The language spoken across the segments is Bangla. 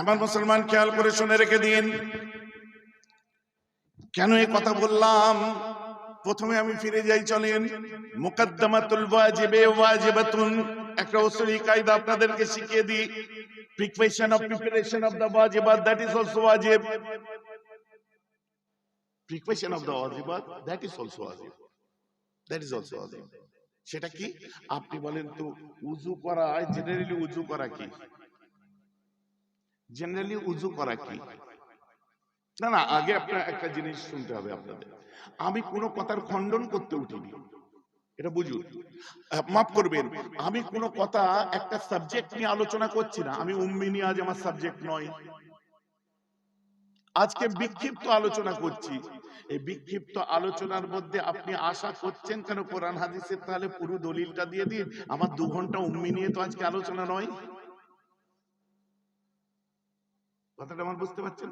আমার মুসলমান খেয়াল করে শুনে রেখে দিন। কেন এই কথা বললাম? প্রথমে আমি ফিরে যাই, চলেন। মুকদ্দমাতুল ওয়াজিবে ওয়াজিবাতুন। একটা উসুলি আপনাদেরকে শিখিয়ে দিই। Preparation of preparation of the ওয়াজিবাত that is also ওয়াজিব preparation of the ওয়াজিবাত that is also that is also ওয়াজিব সেটা কি? আপনি বলেন তো, উজু করা জেনারেলি উজু করা কি? জেনারেলি উজু করা কি? না না, আগে আপনার একটা জিনিস শুনতে হবে আপনাদের। আমি কোনো কথার খণ্ডন করতে উঠিনি। এটা বুঝুন। মাফ করবেন, আমি কোনো কথা একটা সাবজেক্ট নিয়ে আলোচনা করছি না। আমি উম্মি নিয়ে আজ আমার সাবজেক্ট নয়। আজকে বিক্ষিপ্ত আলোচনা করছি। এই বিক্ষিপ্ত আলোচনার মধ্যে আপনি আশা করছেন কেন? কোরআন হাদিসের তাহলে পুরো দলিলটা দিয়ে দিন। আমার দু ঘণ্টা উম্মি নিয়ে তো আজকে আলোচনা নয়। কথাটা আমার বুঝতে পারছেন?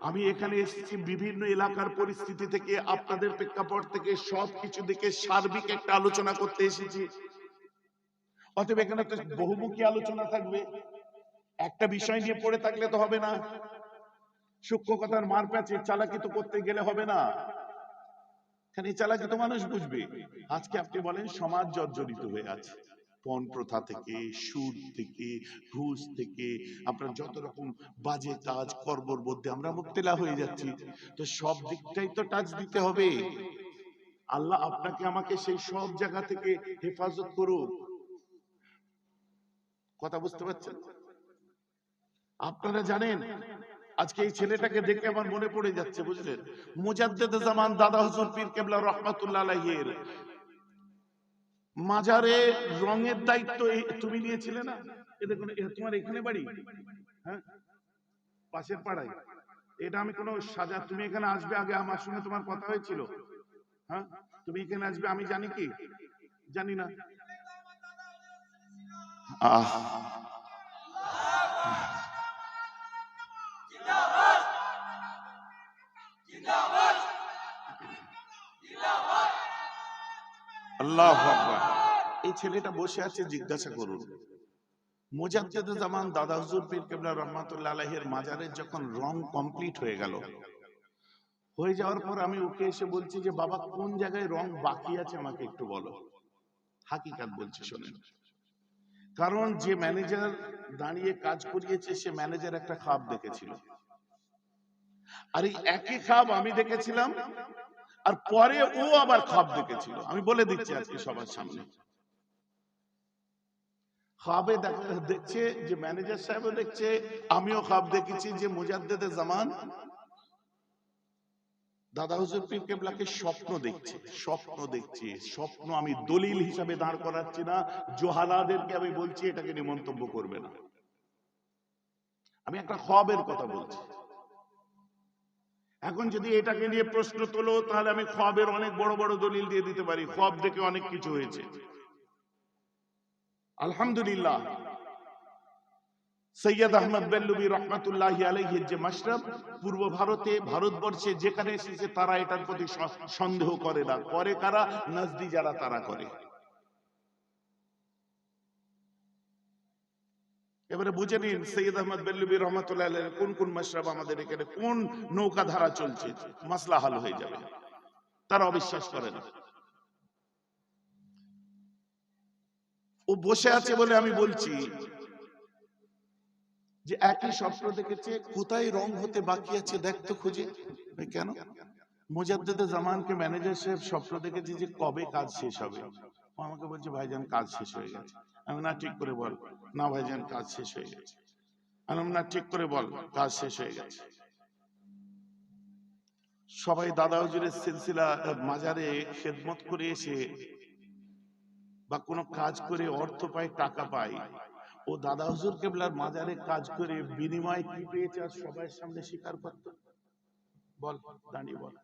আমি এখানে এসেছি বিভিন্ন এলাকার পরিস্থিতি থেকে, আপনাদের প্রেক্ষাপট থেকে সব কিছু দেখে সার্বিক একটা আলোচনা করতে এসেছি। অতএব এখানে তো বহুমুখী আলোচনা থাকবে। একটা বিষয় নিয়ে পড়ে থাকলে তো হবে না। সূক্ষ্ম কথার মার প্যাচে চালাকি তো করতে গেলে হবে না। এখানে চালাকি তো মানুষ বুঝবে। আজকে আপনি বলেন, সমাজ জর্জরিত হয়ে আছে। পণ প্রথা থেকে সুদ থেকে ঘুষ থেকে আপনার যত রকম বাজে কাজ কর্মর মধ্যে আমরা মুক্তেলা হয়ে যাচ্ছি। তো সব দিকটাই তো টাচ দিতে হবে। আল্লাহ আপনাকে আমাকে সেই সব জায়গা থেকে হেফাজত করুক। কথা বুঝতে পারছেন? আপনারা জানেন আজকে এই ছেলেটাকে দেখে আমার মনে পড়ে যাচ্ছে বুঝলেন? মুজাদ্দেদ জামান দাদা হুজুর পীর কেবলা রহমাতুল্লাহ আলাইহির। মাজারে রঙের দায়িত্ব তুমি নিয়েছিলে না? এ দেখুন, এ তোমার এখানে বাড়ি? হ্যাঁ? পাশের পাড়ায়। এটা আমি কোনো সাজা, তুমি এখানে আসবে আগে আমার সঙ্গে তোমার কথা হয়েছিল। হ্যাঁ? তুমি এখানে আসবে, আমি জানি কি? জানি না। আহ। আল্লাহ এই ছেলেটা বসে আছে জিজ্ঞাসা করুন। মুজাদ্দেদ জামান দাদা হুজুর পীর কেবলা রহমাতুল্লাহ আলাইহির মাজারের যখন রং কমপ্লিট হয়ে গেল হয়ে যাওয়ার পর আমি ওকে এসে বলছি যে বাবা কোন জায়গায় রং বাকি আছে আমাকে একটু বলো? হাকিকাত বলছি শোনেন। কারণ যে ম্যানেজার দাঁড়িয়ে কাজ করিয়েছে সে ম্যানেজার একটা খাপ দেখেছিল। আর এই একই খাপ আমি দেখেছিলাম আর পরে ও আবার খাপ দেখেছিল আমি বলে দিচ্ছি আজকে সবার সামনে। খাবে দেখছে যে ম্যানেজার সাহেবও দেখছে, আমিও খাব দেখেছি যে মুজাদ্দেদে জামান। দাদা হুজুর পীর কেবলাকে স্বপ্ন দেখছে স্বপ্ন দেখছে। স্বপ্ন আমি দলিল হিসাবে দাঁড় করাচ্ছি না, জোহালাদেরকে আমি বলছি এটাকে নিমন্তব্য করবে না। আমি একটা খবের কথা বলছি। এখন যদি এটাকে নিয়ে প্রশ্ন তোলো, তাহলে আমি খবের অনেক বড় বড় দলিল দিয়ে দিতে পারি। খব দেখে অনেক কিছু হয়েছে। আলহামদুলিল্লাহ। সৈয়দ আহমদ বেল্লুবি রহমাতুল্লাহ আলাইহির যে মাশরাব, পূর্ব ভারতে, ভারতবর্ষে যেখানে এসেছে, তারা এটার প্রতি সন্দেহ করে না। করে কারা? নজদি যারা, তারা করে। এবারে বুঝে নিন, সৈয়দ আহমদ বেল্লুবি রহমাতুল্লাহ কোন কোন মাশরাব আমাদের এখানে কোন নৌকা ধারা চলছে? মাসলা হাল হয়ে যাবে। তারা অবিশ্বাস করে না। ও বসে আছে বলে আমি বলছি যে একই স্বপ্ন দেখেছে, কোথায় রং হতে বাকি আছে দেখতো খুঁজে। কেন? মুজাদ্দেদে জামানকে ম্যানেজার সাহেব স্বপ্ন দেখেছে যে কবে কাজ শেষ হবে। আমাকে বলছে, ভাইজান, কাজ শেষ হয়ে গেছে। আমি না ঠিক করে বল, না ভাইজান, কাজ শেষ হয়ে গেছে। আমি না ঠিক করে বল, কাজ শেষ হয়ে গেছে। সবাই দাদা হুজুরের সিলসিলা মাজারে খেদমত করে এসে বা কোনো কাজ করে অর্থ পায়, টাকা পায়। ও দাদা হুজুর কেবলার মাজারে কাজ করে বিনিময় কি পেয়েছে আর সবাই সামনে স্বীকার করত? বল, দাঁড়িয়ে বল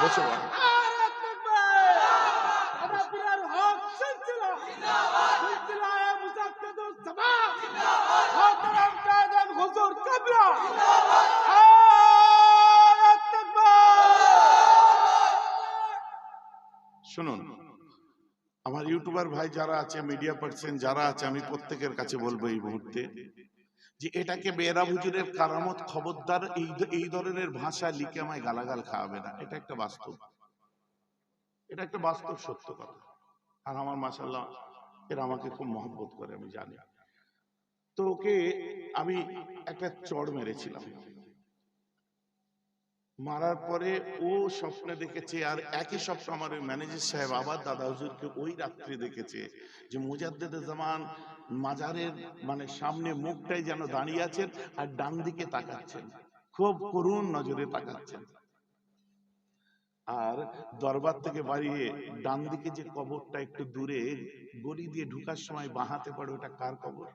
বসে বল হুজুর কাবলা শুনুন। আমার ইউটিউবার ভাই যারা আছে মিডিয়া পার্সন যারা আছে, আমি প্রত্যেকের কাছে বলব এই মুহূর্তে যে এটাকে বেরা হুজুরের কারামত খবরদার, এই এই ধরনের ভাষা লিখে আমায় গালাগাল খাওয়াবে না। এটা একটা বাস্তব। এটা একটা বাস্তব সত্য কথা। আর আমার মাসাল্লাহ এরা আমাকে খুব মহব্বত করে, আমি জানি। তো ওকে আমি একটা চড় মেরেছিলাম। মারার পরে ও স্বপ্নে দেখেছে, আর একই স্বপ্ন আমার ওই ম্যানেজার সাহেব, আবার দাদা হুজুরকে ওই রাত্রে দেখেছে যে মুজাদ্দেদ জামান মাজারের মানে সামনে মুখটাই যেন দাঁড়িয়ে আছেন আর ডান দিকে তাকাচ্ছেন। খুব করুণ নজরে তাকাচ্ছেন। আর দরবার থেকে বাড়িয়ে ডান দিকে যে কবরটা একটু দূরে, গলি দিয়ে ঢুকার সময় বাহাতে পড়ে ওটা কার কবর?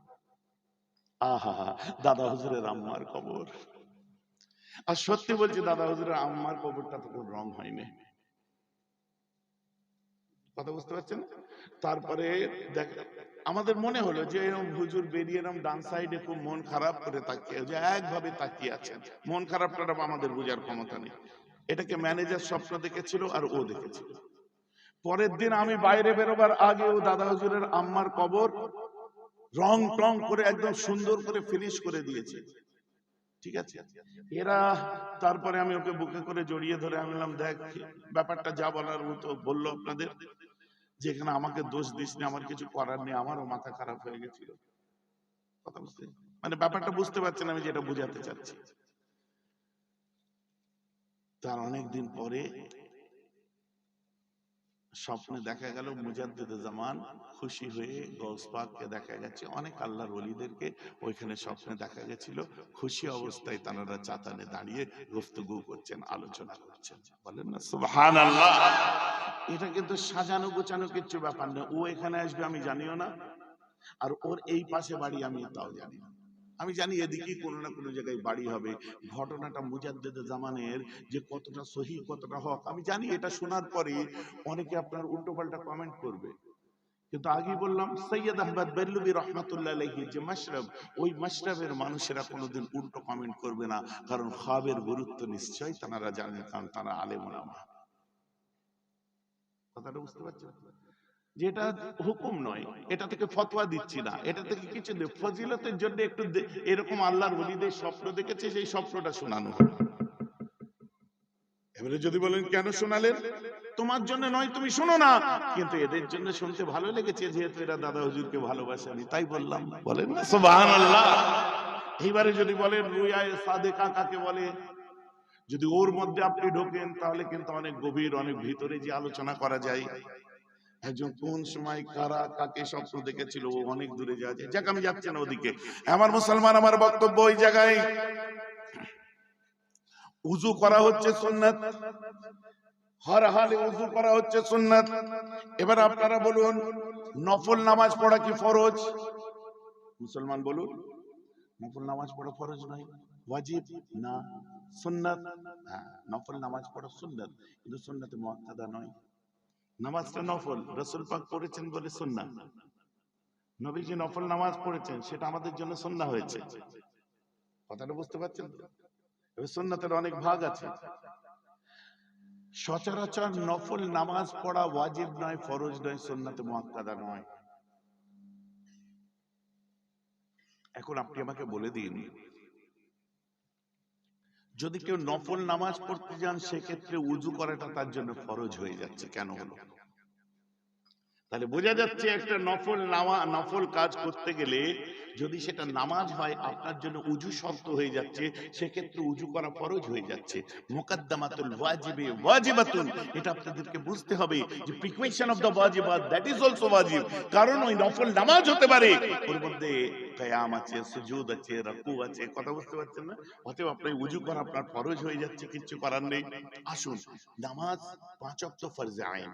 আহা, দাদা হুজুরের আম্মার কবর। আর সত্যি বলছি দাদা হুজুরের আম্মার কবরটা তো কোনো রং হয়নি। কথা বুঝতে পারছেন? তারপরে দেখ আমাদের মনে হলো যে এরকম হুজুর বেরিয়ে এরকম ডান সাইডে খুব মন খারাপ করে তাকিয়ে যে একভাবে তাকিয়ে আছেন মন খারাপটা আমাদের বোঝার ক্ষমতা নেই। এটাকে ম্যানেজার স্বপ্ন দেখেছিল আর ও দেখেছিল। পরের দিন আমি বাইরে বেরোবার আগে ও দাদা হুজুরের আম্মার কবর রং টং করে একদম সুন্দর করে ফিনিশ করে দিয়েছে। ঠিক আছে? এরা, তারপরে আমি ওকে বুকে করে জড়িয়ে ধরে আমি দেখ, ব্যাপারটা যা বলার মতো বলল আপনাদের। যেখানে আমাকে দোষ দিস না আমার কিছু করার নেই, আমারও মাথা খারাপ হয়ে গেছিল। কথা বুঝতে? মানে ব্যাপারটা বুঝতে পারছেন আমি যেটা বুঝাতে চাচ্ছি। তার অনেকদিন পরে স্বপ্নে দেখা গেল মুজাদ্দিদ জামান খুশি হয়ে গৌস পাককে দেখা গেছে। অনেক আল্লাহর ওলিদেরকে ওইখানে স্বপ্নে দেখা গেছিল। খুশি অবস্থায় তারা চাতানে দাঁড়িয়ে গুফতগু করছেন আলোচনা করছেন। বলেন না সুবহানাল্লাহ। এটা কিন্তু সাজানো গোছানো কিচ্ছু ব্যাপার না। ও এখানে আসবে আমি জানিও না। আর ওর এই পাশে বাড়ি আমি তাও জানি না। আমি জানি এদিকে কোনো না কোনো জায়গায় বাড়ি হবে। ঘটনাটা মুজাদ্দেদ জামানের যে কতটা সহি, কতটা হক, আমি জানি এটা শোনার পরে অনেকে আপনার উল্টো পাল্টা কমেন্ট করবে। কিন্তু আগে বললাম, সৈয়দ আহমদ বেল্লুবি রহমাতুল্লাহ যে মাশরাব, ওই মাশরাবের মানুষেরা কোনোদিন উল্টো কমেন্ট করবে না, কারণ খাবের গুরুত্ব নিশ্চয়ই তারা জানেন, কারণ তারা আলেম কথাটা বুঝতে পারছেন? যেটা হুকুম নয়, এটা থেকে ফতোয়া দিচ্ছি না। এটা থেকে কিছু ফজিলতের জন্য একটু এরকম আল্লাহর ওলিদের স্বপ্ন দেখেছে, সেই স্বপ্নটা শোনানো। এবারে যদি বলেন, কেন শোনালেন? তোমার জন্য নয়, তুমি শোনো না। কিন্তু এদের জন্য শুনতে ভালো লেগেছে, যেহেতু এরা দাদা হুজুরকে ভালোবাসে আমি তাই বললাম, বলেন না, সুবহানাল্লাহ। এইবারে যদি বলেন, রুয়ায় সাদেকা কাকে বলে, যদি ওর মধ্যে আপনি ঢোকেন, তাহলে কিন্তু অনেক গভীর, অনেক ভিতরে যে আলোচনা করা যায়। একজন কোন সময় কারা কাকে স্বপ্ন দেখেছিল ও অনেক দূরে যাওয়া যায় যাক, আমি যাচ্ছি না ওদিকে। আমার মুসলমান, আমার বক্তব্য ওই জায়গায়। উজু করা হচ্ছে সুন্নাত। হর হালে উজু করা হচ্ছে সুন্নাত। এবার আপনারা বলুন, নফল নামাজ পড়া কি ফরজ? মুসলমান বলুন, নফল নামাজ পড়া ফরজ নয়। ওয়াজিব? না। সুন্নাত? হ্যাঁ নফল নামাজ পড়া সুন্নাত। কিন্তু সুন্নাতে মুআক্কাদা নয়। নামাজটা নফল রসুল পাক পড়েছেন বলে সুন্নাহ। নবীজি নফল নামাজ পড়েছেন সেটা আমাদের জন্য সুন্নাহ হয়েছে। কথাটা বুঝতে পারছেন এবার সুন্নাতের অনেক ভাগ আছে। সচরাচর নফল নামাজ পড়া ওয়াজিব নয় ফরজ নয় সুন্নাতে মুআক্কাদা নয়। এখন আপনি আমাকে বলে দিন যদি কেউ নফল নামাজ পড়তে যান, সেক্ষেত্রে উজু করাটা তার জন্য ফরজ হয়ে যাচ্ছে। কেন হলো? তাহলে বোঝা যাচ্ছে একটা নফল নামা, নফল কাজ করতে গেলে যদি সেটা নামাজ হয়, আপনার জন্য উজু শর্ত হয়ে যাচ্ছে, সেক্ষেত্রে উজু করা ফরজ হয়ে যাচ্ছে। মুকাদ্দামাতুল ওয়াজিবে ওয়াজিবাতুন, এটা আপনাদেরকে বুঝতে হবে যে প্রিকুয়েশন অফ দ্য ওয়াজিবাত দ্যাট ইজ অলসো ওয়াজিব কারণ ওই নফল নামাজ হতে পারে। ওর মধ্যে কিয়াম আছে সুজুদ আছে আছে, কথা বুঝতে পারছেন না? অতএব আপনার উজু করা আপনার ফরজ হয়ে যাচ্ছে কিছু করার নেই। আসুন, নামাজ পাঁচ ওয়াক্ত ফরজে আইন।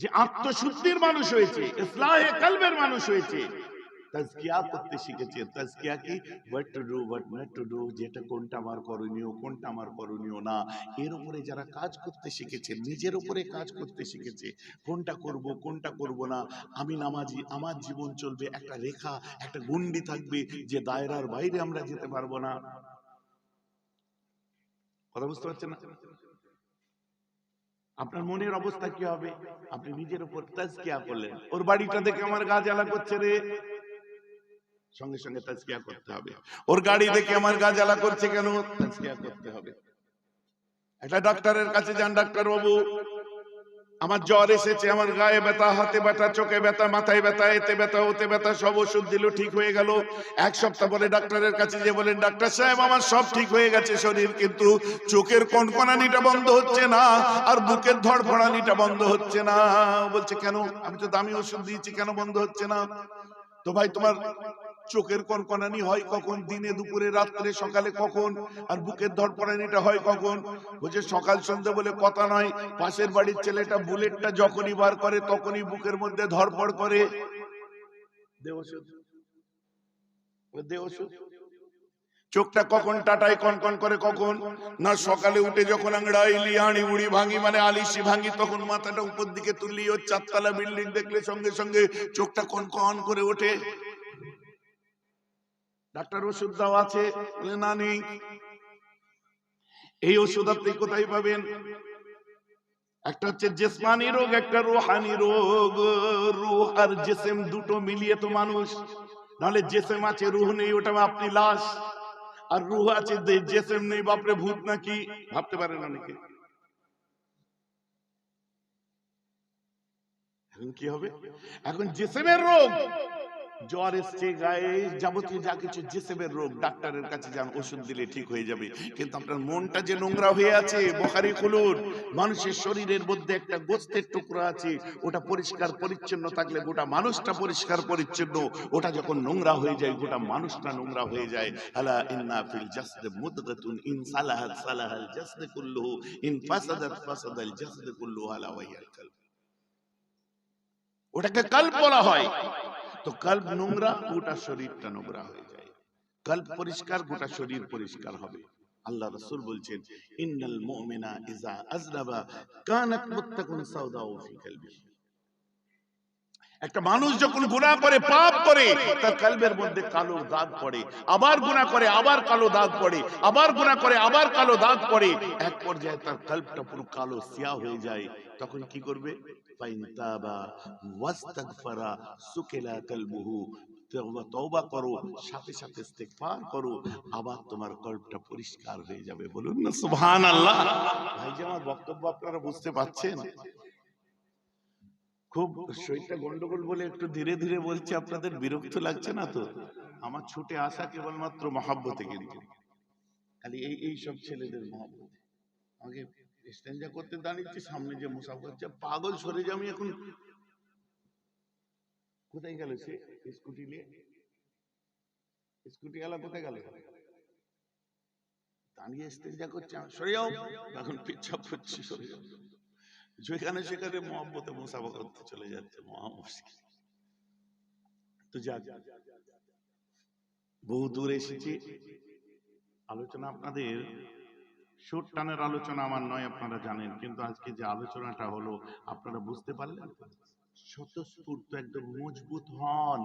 যে আত্মশুদ্ধির মানুষ হয়েছে, ইসলাহে কালবের মানুষ হয়েছে। তাজকিয়া করতে শিখেছে। তাজকিয়া কি? What to do what not to do যেটা কোনটা আমার করণীয়, কোনটা আমার করণীয় না। এর উপরে যারা কাজ করতে শিখেছে, নিজের উপরে কাজ করতে শিখেছে, কোনটা করব কোনটা করব না, আমি নামাজি, আমার জীবন চলবে, একটা রেখা, একটা গুন্ডি থাকবে যে দায়রার বাইরে আমরা যেতে পারব না। কথা বুঝতে পারছেন না? আপনার মনের অবস্থা কি হবে? আপনি নিজের উপর তাজকিয়া করলেন। ওর বাড়িটা দেখে আমার গা জ্বালা করছে রে। সঙ্গে সঙ্গে তাজকিয়া করতে হবে। ওর গাড়ি দেখে আমার গা জ্বালা করছে কেন? তাজকিয়া করতে হবে। একটা ডাক্তারের কাছে যান ডাক্তার বাবু আমার জ্বর এসেছে, আমার গায়ে ব্যথা, হাতে ব্যথা, চোখে ব্যথা, মাথায় ব্যথা, এতে ব্যথা, ওতে ব্যথা, সব ওষুধ দিল, ঠিক হয়ে গেল। এক সপ্তাহ পরে ডাক্তারের কাছে যে বলেন, ডাক্তার সাহেব, আমার সব ঠিক হয়ে গেছে শরীর, কিন্তু চোখের কনকনানিটা বন্ধ হচ্ছে না, আর বুকের ধড়ফড়ানিটা বন্ধ হচ্ছে না। বলছে, কেন? আমি তো দামি ওষুধ দিয়েছি, কেন বন্ধ হচ্ছে না? তো ভাই, তোমার চোখের কনকনানি হয় কখন? দিনে, দুপুরে, রাত্রে, সকালে কখন? আর বুকের ধড়পড়ানিটা হয় কখন? বলছে সকাল সন্ধ্যে বলে কথা নয়, পাশের বাড়ির ছেলেটা বুলেটটা যখনই বার করে তখনই বুকের মধ্যে ধরপড় করে। চোখটা কখন টাটাই কনকন করে কখন? না সকালে উঠে যখন আড়ি উড়ি ভাঙি মানে আলিশি ভাঙি, তখন মাথাটা উপর দিকে তুললি ও চারতলা বিল্ডিং দেখলে সঙ্গে সঙ্গে চোখটা কনকন করে ওঠে। ডাক্তার ওষুধ দাও আছে না, নেই। এই ওষুধ আপনি কোথায় পাবেন? একটা হচ্ছে জেসমানি রোগ, একটা রোহানি রোগ। রুহ আর জেসেম দুটো মিলিয়ে তো মানুষ। নাহলে জেসেম আছে, রুহ নেই ওটা আপনি লাশ। আর রুহ আছে জেসেম নেই, বাপরে, ভূত নাকি? ভাবতে পারেন অনেকে। এখন কি হবে? এখন জেসেমের রোগ। জ্বর এসছে, গায়ে যাবতীয় যা কিছু জেসেমের রোগ, ডাক্তারের কাছে যান, ওষুধ দিলে ঠিক হয়ে যাবে। কিন্তু আপনার মনটা যে নোংরা হয়ে আছে, বোখারি খুলুন, মানুষের শরীরের মধ্যে একটা গোস্তের টুকরো আছে, ওটা পরিষ্কার পরিচ্ছন্ন থাকলে গোটা মানুষটা পরিষ্কার পরিচ্ছন্ন, ওটা যখন নোংরা হয়ে যায়, গোটা মানুষটা নোংরা হয়ে যায়। আলা ইন্না ফিল জাসদ মুদগাতুন ইন সালাহাত, সালাহাল জাসদ কুল্লুহু, ইন ফাসাদাত ফাসাদাল জাসদ কুল্লুহু আলা ওয়াহিয়াল কলব। ওটাকে কল্প বলা হয়। তো কল্প নোংরা গোটা শরীরটা নোংরা হয়ে যায়। কল্প পরিষ্কার গোটা শরীর পরিষ্কার হবে। আল্লাহ রাসূল বলছেন, ইন্নাল মুমিনা ইজা আজলাবা কানাত মুত্তাকুন সাউদাউ ফি কলবি একটা মানুষ যখন গুনাহ করে, পাপ করে, তার কলবের মধ্যে কালো দাগ পড়ে, আবার গুনাহ করে, আবার কালো দাগ পড়ে, আবার গুনাহ করে, আবার কালো দাগ পড়ে, এক পর্যায়ে তার কলবটা পুরো কালো, সিয়া হয়ে যায়। তখন কি করবে? করো, সাথে সাথে করো, আবার তোমার পরিষ্কার হয়ে যাবে। বলুন না ভাই যে আমার বক্তব্য আপনারা বুঝতে পাচ্ছেন খুব শরীরটা গন্ডগোল বলে একটু ধীরে ধীরে বলছি, আপনাদের বিরক্ত লাগছে না তো? আমার ছুটে আসা কেবলমাত্র মহাব্বতে কিন্তু। খালি এই এই সব ছেলেদের মহাব্বতে। আমাকে স্ট্যান্ডা করতে দাঁড়িয়েছি সামনে যে মুসাফ হচ্ছে পাগল সরে যে আমি এখন। কোথায় গেল সে? স্কুটি নিয়ে? স্কুটি গেল কোথায় গেল? দাঁড়িয়ে করছে সরে যাও। এখন পিচ্ছাপ সরে যাও। যেখানে সেখানে করতে চলে যাচ্ছে তো বহু দূর এসেছি। আলোচনা আপনাদের সুর টানের আলোচনা আমার নয়, আপনারা জানেন, কিন্তু আজকে যে আলোচনাটা হলো, আপনারা বুঝতে পারলেন? স্বতঃস্ফূর্ত একদম মজবুত হন।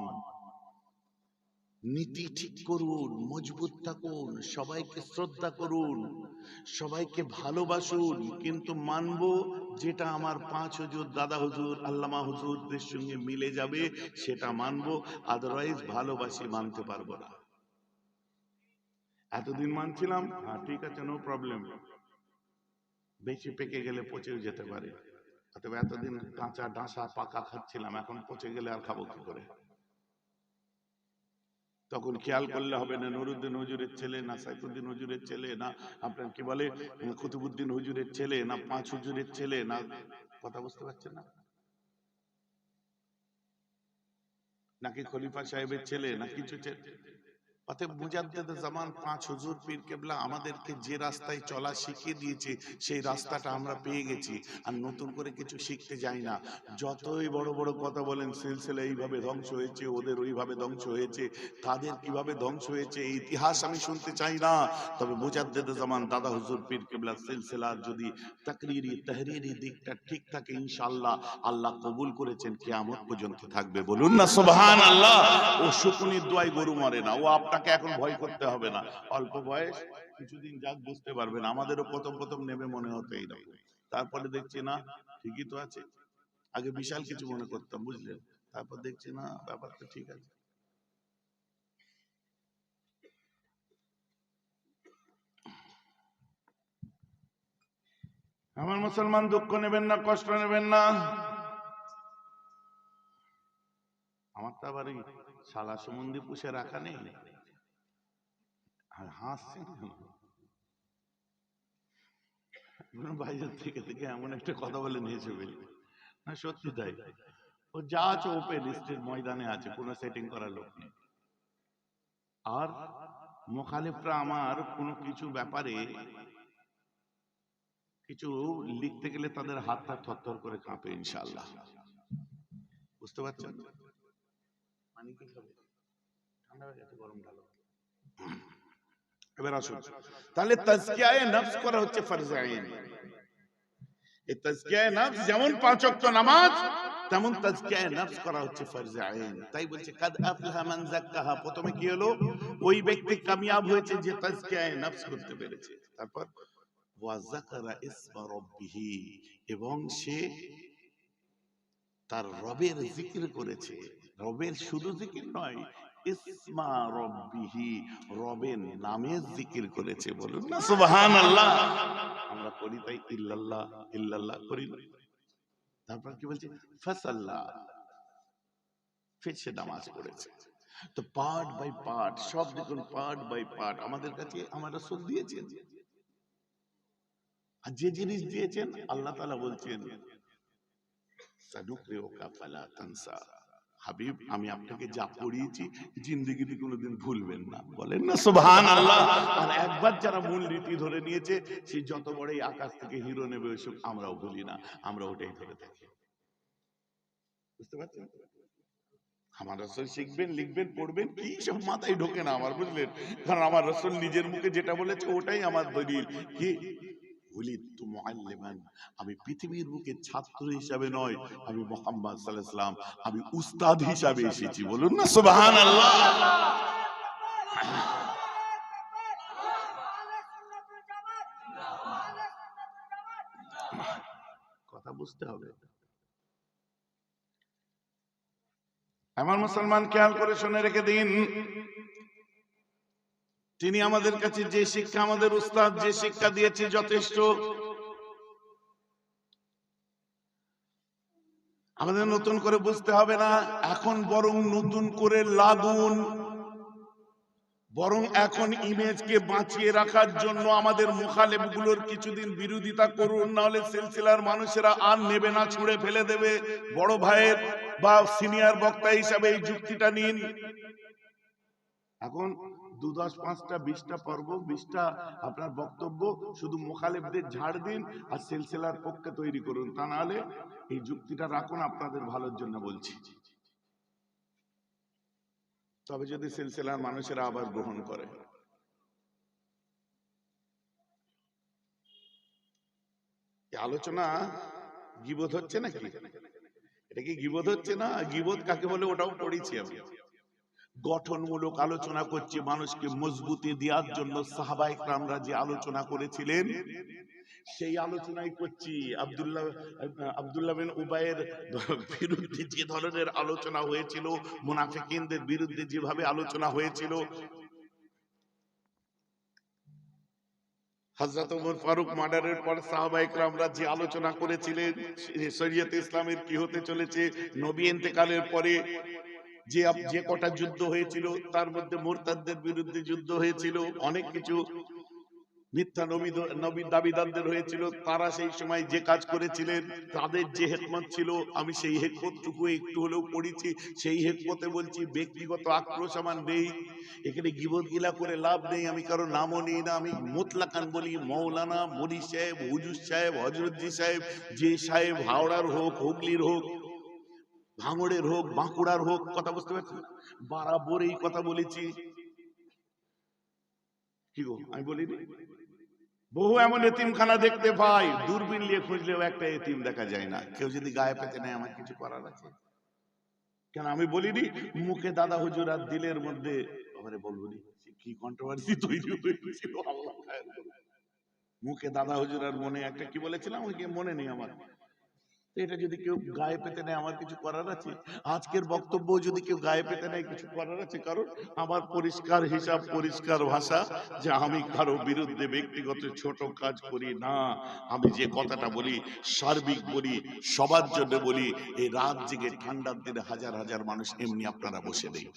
নীতি ঠিক করুন, মজবুত থাকুন, সবাইকে শ্রদ্ধা করুন, সবাইকে ভালোবাসুন, কিন্তু মানবো যেটা আমার পাঁচ হুজুর, দাদা হুজুর, আল্লামা হুজুরদের সঙ্গে মিলে যাবে, সেটা মানবো আদারওয়াইজ ভালোবাসি, মানতে পারব না। এতদিন মানছিলাম হ্যাঁ ঠিক আছে নো প্রবলেম বেশি পেকে গেলে পচেও যেতে পারে। অথবা এতদিন কাঁচা ডাঁসা পাকা খাচ্ছিলাম, এখন পচে গেলে আর খাব কি করে? তখন খেয়াল করলে হবে না, নুরুদ্দিন হুজুরের ছেলে, না সাইফুদ্দিন হুজুরের ছেলে, না আপনার কি বলে, কুতুবুদ্দিন হুজুরের ছেলে, না পাঁচ হুজুরের ছেলে, না কথা বুঝতে পারছেন না? নাকি খলিফা সাহেবের ছেলে, না কিছু ছেলে? অতএব মুজাদ্দেদ জামান পাঁচ হুজুর পীর কেবলা আমাদেরকে যে রাস্তায় চলা শিখিয়ে দিয়েছে সেই রাস্তাটা আমরা পেয়ে গেছি। আর নতুন করে কিছু শিখতে যাই না। যতই বড় বড় কথা বলেন সিলসিলা এইভাবে ধ্বংস হয়েছে ওদের ওইভাবে ধ্বংস হয়েছে তাদের কীভাবে ধ্বংস হয়েছে এই ইতিহাস আমি শুনতে চাই না। তবে মুজাদ্দেদ জামান দাদা হুজুর পীর কেবলা সিলসিলার যদি তাকরিরি তাহরিরি দিকটা ঠিক থাকে ইনশাআল্লাহ আল্লাহ কবুল করেছেন কিয়ামত পর্যন্ত থাকবে বলুন না সুবহান আল্লাহ ও শুকুনির দোয়াই গরু মরে না ও আপনাকে এখন ভয় করতে হবে না। অল্প বয়স, কিছুদিন যাক, বুঝতে পারবেন আমাদেরও প্রথম প্রথম নেবে মনে হতো এইরকম। তারপরে দেখছি না, ঠিকই তো আছে। আগে বিশাল কিছু মনে করতাম বুঝলেন তারপর দেখছি না, ব্যাপারটা ঠিক আছে। আমার মুসলমান দুঃখ নেবেন না, কষ্ট নেবেন না। আমার তো আবার শালা সম্বন্ধে পুষে রাখা নেই। আর হাসছেন কেন? বাইরের থেকে থেকে এমন একটা কথা বলে নিয়েছে বলি। না, সত্যি তাই। ও যা আছে ময়দানে আছে, কোনো সেটিং করার লোক নেই। আর মোখালেফরা আমার কোনো কিছু ব্যাপারে কিছু লিখতে গেলে তাদের হাত হাতটা থরথর করে কাঁপে, ইনশাআল্লাহ। বুঝতে পারছেন? পানি কি খাবে ঠান্ডা হয়ে গেছে গরম ঢালো এবার আসুন। তাহলে তাজকিয়ায়ে নফস করা হচ্ছে এই তাজকিয়ায়ে নফস যেমন পাঁচ নামাজ, তেমন তাজকিয়ায়ে নফস করা হচ্ছে আইন। তাই বলছে, কাদ আফলাহা মান যাক্কাহা। প্রথমে কি হলো? ওই ব্যক্তি কামিয়াব হয়েছে যে তাজকিয়ায়ে নফস করতে পেরেছে। তারপর, ওয়া যাকারা ইসমা এবং সে তার রবের জিকির করেছে। রবের শুধু জিকির নয় ইসমা রব্বিহি রবের নামের জিকির করেছে বলুন না? সুবহানাল্লাহ। আমরা করি তাই ইল্লাল্লাহ ইল্লাল্লাহ করি। তারপর কি বলছে? ফাসাল্লাহ ফির সে নামাজ পড়েছে। তো পার্ট বাই পার্ট সব দেখুন পার্ট বাই পার্ট আমাদের কাছে আমার রাসূল দিয়েছেন। আর যে জিনিস দিয়েছেন আল্লাহ তাআলা বলছেন সানুকরিউকা ফালা তানসা। হাবিব, আমি আপনাকে যা পড়িয়েছি, জিন্দগিতে কোনোদিন ভুলবেন না। বলেন না সুবহান আল্লাহ আর একবার যারা মূল রীতি ধরে নিয়েছে, সে যত বড়ই আকাশ থেকে হিরো নেবে, ওইসব আমরাও ভুলি না। আমরা ওটাই ধরে থাকি। বুঝতে পারছেন? আমার রসল শিখবেন, লিখবেন, পড়বেন, কি সব মাথায় ঢোকে না আমার, বুঝলেন? কারণ আমার রসল নিজের মুখে যেটা বলেছে, ওটাই আমার দলিল। কি? আমি পৃথিবীর বুকে ছাত্র হিসাবে নয়, আমি মোহাম্মদ সাল্লাল্লাহু আমি উস্তাদ হিসাবে এসেছি, বলুন না সুবহানাল্লাহ। কথা বুঝতে হবে। আমার মুসলমান খেয়াল করে শুনে রেখে দিন। তিনি আমাদের কাছে যে শিক্ষা আমাদের উস্তাদ যে শিক্ষা দিয়েছে যথেষ্ট। আমাদের নতুন করে বুঝতে হবে না, এখন বরং নতুন করে লাগুন। বরং এখন ইমেজকে বাঁচিয়ে রাখার জন্য আমাদের মুখালেবগুলোর কিছুদিন বিরোধিতা করুন, নাহলে সিলসিলার মানুষেরা আর নেবে না, ছুঁড়ে ফেলে দেবে। বড় ভাইয়ের বা সিনিয়র বক্তা হিসাবে এই যুক্তিটা নিন। এখন দু দশ পাঁচটা, বিশটা পর্ব, বিশটা আপনার বক্তব্য, শুধু মোখালেবদের ঝাড় দিন আর সিলসিলার পক্ষে তৈরি করুন। তা নাহলে এই যুক্তিটা রাখুন, আপনাদের ভালোর জন্য বলছি। তবে যদি সিলসিলার মানুষেরা আবার গ্রহণ করে। আলোচনা গিবোধ হচ্ছে নাকি? এটা কি গিবোধ হচ্ছে না? গিবোধ কাকে বলে? ওটাও পড়েছি আমি। গঠনমূলক আলোচনা করছে, মানুষকে মজবুতি দেওয়ার জন্য সাহাবাই রামরা যে আলোচনা করেছিলেন, সেই আলোচনাই করছি। আব্দুল্লাহ আব্দুল্লাহ বিন উবাইয়ের বিরুদ্ধে যে ধরনের আলোচনা হয়েছিল, মুনাফিকিনদের বিরুদ্ধে যেভাবে আলোচনা হয়েছিল ওমর ফারুক মার্ডারের পর যে আলোচনা করেছিলেন শরীয়ত ইসলামের কি হতে চলেছে, নবী ইন্তেকালের পরে যে যে কটা যুদ্ধ হয়েছিল, তার মধ্যে মোরতাদদের বিরুদ্ধে যুদ্ধ হয়েছিল, অনেক কিছু মিথ্যা নবী নবী দাবিদারদের হয়েছিল, তারা সেই সময় যে কাজ করেছিলেন, তাদের যে হেকমত ছিল, আমি সেই হেকমতটুকু একটু হলেও পড়েছি, সেই হেকমতে বলছি, ব্যক্তিগত আক্রোশ আমার নেই, এখানে গিবত গিলা করে লাভ নেই, আমি কারও নামও নিই না, আমি মোতলাকান বলি, মৌলানা মরি সাহেব, হুজুর সাহেব হজরতজি সাহেব, যে সাহেব হাওড়ার হোক, হুগলির হোক ভাঙড়ের হোক, বাঁকুড়ার হোক, কথা বুঝতে পারছি বরাবর এই কথা বলেছি। কি গো, আমি বলিনি? বহু এমন এতিমখানা দেখতে পাই, দূরবীন নিয়ে খুঁজলেও একটা এতিম দেখা যায় না। কেউ যদি গায়ে পেতে নেয়, আমার কিছু করার আছে। কেন, আমি বলিনি? মুখে দাদা হুজুর আর দিলের মধ্যে আবারে কি কন্ট্রোভার্সি তৈরি মুখে দাদা হুজুর আর মনে একটা কি বলেছিলাম? ওই মনে নেই আমার। এটা যদি কেউ গায়ে পেতে নেয়, আমার কিছু করার আছে? আজকের বক্তব্য যদি কেউ গায়ে পেতে নেয়, কিছু করার আছে? কারণ আমার পরিষ্কার হিসাব, পরিষ্কার ভাষা যে আমি কারও বিরুদ্ধে ব্যক্তিগত ছোট কাজ করি না। আমি যে কথাটা বলি, সার্বিক বলি, সবার জন্য বলি, এই রাত জেগে ঠান্ডার দিনে হাজার হাজার মানুষ এমনি আপনারা বসে নেই।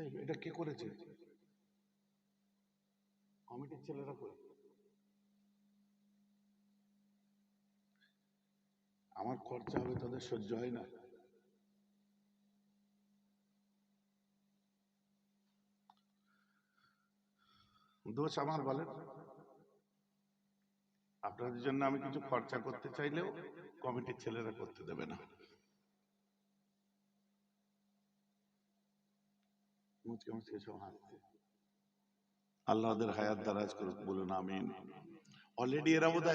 এই, এটা কে করেছে? কমিটির ছেলেরা করে। আমার খরচা হবে তাদের সহ্য হয় না। দোষ আমার বলেন। আপনাদের জন্য আমি কিছু খরচা করতে চাইলেও কমিটির ছেলেরা করতে দেবে না। মুচকে মুচকে সব হাসছে আল্লাহ ওদের হায়াত দারাজ করুক, বলুন আমিন। অলরেডি এরা বোধ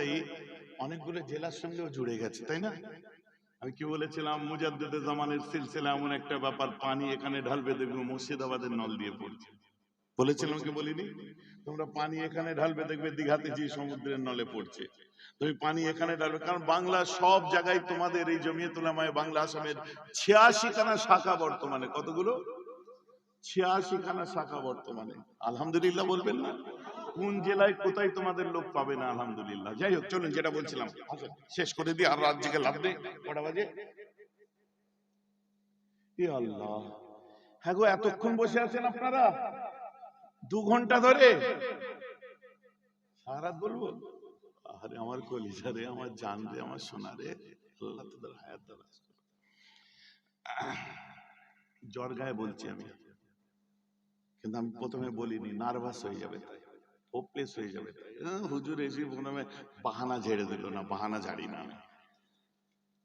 অনেকগুলো জেলার সঙ্গেও জুড়ে গেছে, তাই না? আমি কি বলেছিলাম মুজাদ্দেদে জামানের সিলসিলা এমন একটা ব্যাপার, পানি এখানে ঢালবে দেখবে মুর্শিদাবাদের নল দিয়ে পড়ছে। বলেছিলাম কি বলিনি? তোমরা পানি এখানে ঢালবে দেখবে দিঘাতে যে সমুদ্রের নলে পড়ছে। তুমি পানি এখানে ঢালবে, কারণ বাংলা সব জায়গায় তোমাদের এই জমিয়তুলামায় বাংলা আসামের ছিয়াশি খানা শাখা বর্তমানে। কতগুলো? ছিয়াশি খানা শাখা বর্তমানে। আলহামদুলিল্লাহ বলবেন না? কোন জেলায় কোথায় তোমাদের লোক পাবে না, আলহামদুলিল্লাহ? যাই হোক, চলুন যেটা বলছিলাম। শেষ করে দিই, আর জেগে লাভ নেই। আল্লাহ। হ্যাঁ গো, এতক্ষণ বসে আছেন আপনারা? দু ঘণ্টা ধরে? সারা রাত বলব? আরে আমার কলিজা রে, আমার জান রে, আমার সোনা রে, আল্লাহ তোদের হায়াত জ্বর গায়ে বলছি আমি। কিন্তু আমি প্রথমে বলিনি নার্ভাস হয়ে যাবে তাই হোপলেস হয়ে যাবে তাই। হুজুর এসে প্রথমে বাহানা ঝেড়ে দিল না, বাহানা ঝাড়ি না।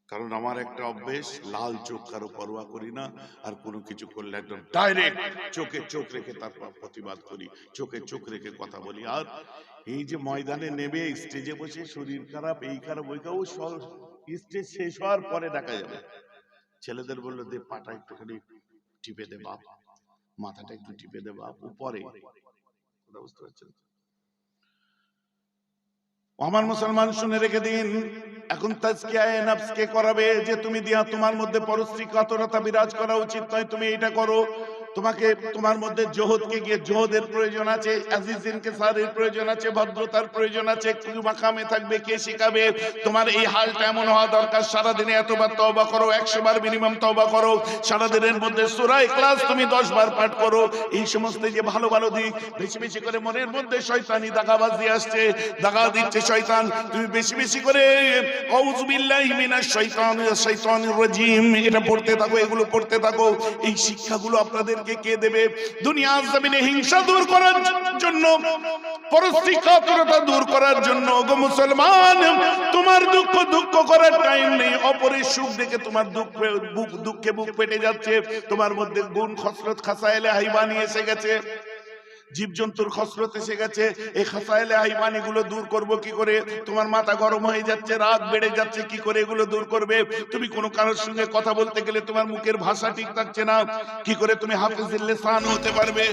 কারণ আমার একটা অভ্যেস, লাল চোখ কারও পরোয়া করি না, আর কোনো কিছু করলে একদম ডাইরেক্ট চোখে চোখ রেখে তারপর প্রতিবাদ করি, চোখে চোখ রেখে কথা বলি। আর এই যে ময়দানে নেমে স্টেজে বসে শরীর খারাপ, এই খারাপ, ওই খারাপ স্টেজ শেষ হওয়ার পরে দেখা যাবে। ছেলেদের বলল, দে পাটা একটুখানি টিপে দে, বাপ। মাথাটা একটু টিপে দেবা উপরে বুঝতে পারছেন আমার মুসলমান শুনে রেখে দিন, এখন তাজকিয়ায়ে করাবে যে তুমি দিয়া তোমার মধ্যে পরশ্রী কাতরতা বিরাজ করা উচিত নয়, তুমি এটা করো। তোমাকে তোমার মধ্যে জোহদকে গিয়ে জোহদের প্রয়োজন আছে, আজিজিনকে সারের প্রয়োজন আছে, ভদ্রতার প্রয়োজন আছে মাকামে থাকবে, কে শিখাবে? তোমার এই হালটা এমন হওয়া দরকার, সারাদিনে এতবার তওবা করো একশো বার মিনিমাম তওবা করো, সারাদিনের মধ্যে সুরাই ক্লাস তুমি দশ বার পাঠ করো, এই সমস্ত যে ভালো ভালো দিক, বেশি বেশি করে মনের মধ্যে শয়তানি দাগাবাজি আসছে, দাগা দিচ্ছে শয়তান, তুমি বেশি বেশি করে আউযুবিল্লাহি মিনাশ শাইতানির শাইতানির রাজিম এটা পড়তে থাকো, এগুলো পড়তে থাকো, এই শিক্ষাগুলো আপনাদেরকে কে দেবে? দুনিয়ার জমিনে হিংসা দূর করার জন্য পরস্ত্রী দূর করার জন্য। গো মুসলমান, তোমার দুঃখ দুঃখ করার টাইম নেই। অপরের সুখ দেখে তোমার দুঃখ, বুক, দুঃখে বুক পেটে যাচ্ছে। তোমার মধ্যে গুণ, খসরত খাসাইলে হাইবানি এসে গেছে। জীবজন্তুর খসরত এসে গেছে এই খাসাইলে গুলো দূর করব কি করে? তোমার মাথা গরম হয়ে যাচ্ছে, রাত বেড়ে যাচ্ছে, কি করে এগুলো দূর করবে? তুমি কোনো কারোর সঙ্গে কথা বলতে গেলে তোমার মুখের ভাষা ঠিক থাকছে না, কি করে তুমি হাফিজুল লিসান হতে পারবে?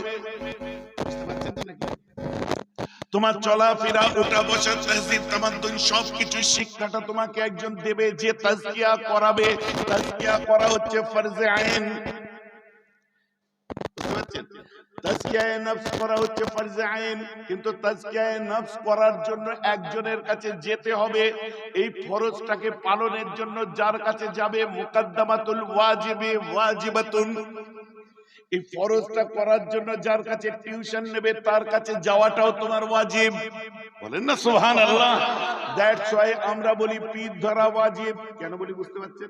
তোমার চলাফেরা ওটা বসা তহজিব তামাদ্দুন সবকিছু শিক্ষাটা তোমাকে একজন দেবে যে তাজকিয়া করাবে। তাজকিয়া করা হচ্ছে ফরজে আইন। পারছেন? তাজকিয়ায়ে নফস করা হচ্ছে আইন, কিন্তু তাজকিয়ায়ে নফস করার জন্য একজনের কাছে যেতে হবে। এই ফরজটাকে পালনের জন্য যার কাছে যাবে? ওয়াজিবে, ওয়াজিবাতুন। এই ফরজটা করার জন্য যার কাছে টিউশন নেবে, তার কাছে যাওয়াটাও তোমার ওয়াজিব। বলেন না সুবহান আল্লাহ দ্যাটস ওয়াই আমরা বলি পীর ধরা ওয়াজিব। কেন বলি বুঝতে পারছেন?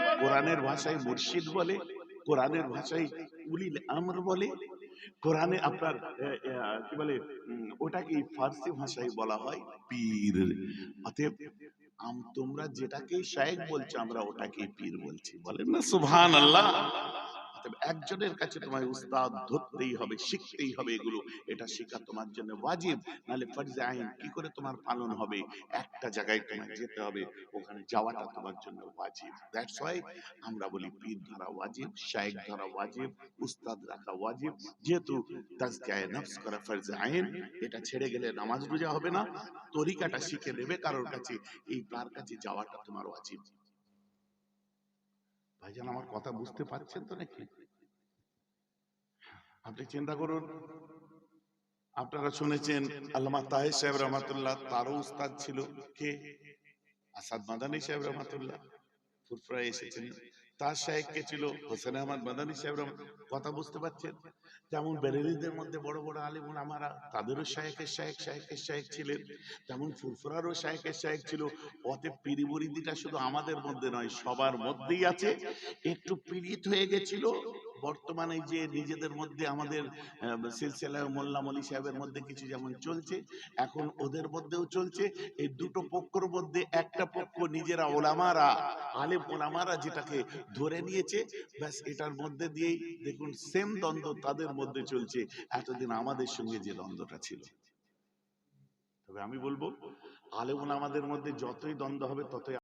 কোরআনের ভাষায় মুর্শিদ বলে, কোরআনের ভাষায় উলিল আমর বলে, কোরআনে আপনার কি বলে ওটাকে ফার্সি ভাষায় বলা হয় পীর। অতএব তোমরা যেটাকে শায়েক বলছো, আমরা ওটাকে পীর বলছি। বলেন না সুবহান একজনের কাছে তোমায় উস্তাদ ধরতেই হবে, শিখতেই হবে এগুলো। এটা শেখা তোমার জন্য ওয়াজিব। নাহলে ফরজে আইন কি করে তোমার পালন হবে? একটা জায়গায় তোমায় যেতে হবে, ওখানে যাওয়াটা তোমার জন্য ওয়াজিব। দ্যাটস ওয়াই আমরা বলি পীর ধরা ওয়াজিব শায়েক ধরা ওয়াজিব, উস্তাদ রাখা ওয়াজিব। যেহেতু তাজকিয়ায়ে নফস করা ফরজে আইন, এটা ছেড়ে গেলে নামাজ রোজা হবে না। তরিকাটা শিখে নেবে কারোর কাছে, এই তার কাছে যাওয়াটা তোমার ওয়াজিব। ভাইজান, আমার কথা বুঝতে পারছেন তো নাকি? আপনি চিন্তা করুন। আপনারা শুনেছেন আল্লামা তাহের সাহেব রহমাতুল্লাহ, তারও উস্তাদ ছিল। কে? আসাদ মাদানী সাহেব রহমাতুল্লাহ। ফুরফুরায় এসেছেন। তার সাহেব কে ছিল? হোসেন আহমদ মাদানী সাহেব কথা বুঝতে পারছেন? যেমন বেরেলিদের মধ্যে বড় বড় আলিম আমারা তাদেরও শাহেকের শাহেক শাহেকের শাহেক ছিলেন। তেমন ফুরফুরারও শাহেকের শাহেক ছিল। অতএব পিরিবরিদিটা শুধু আমাদের মধ্যে নয়, সবার মধ্যেই আছে। একটু পীড়িত হয়ে গেছিল বর্তমানে যে নিজেদের মধ্যে আমাদের সিলসিলা মোল্লা মলি সাহেবের মধ্যে কিছু যেমন চলছে, এখন ওদের মধ্যেও চলছে। এই দুটো পক্ষর মধ্যে একটা পক্ষ নিজেরা ওলামারা, আলেম ওলামারা যেটাকে ধরে নিয়েছে, ব্যাস এটার মধ্যে দিয়েই দেখুন সেম দ্বন্দ্ব তাদের মধ্যে চলছে। এতদিন আমাদের সঙ্গে যে দ্বন্দ্বটা ছিল। তবে আমি বলব, আলেম আমাদের মধ্যে যতই দ্বন্দ্ব হবে ততই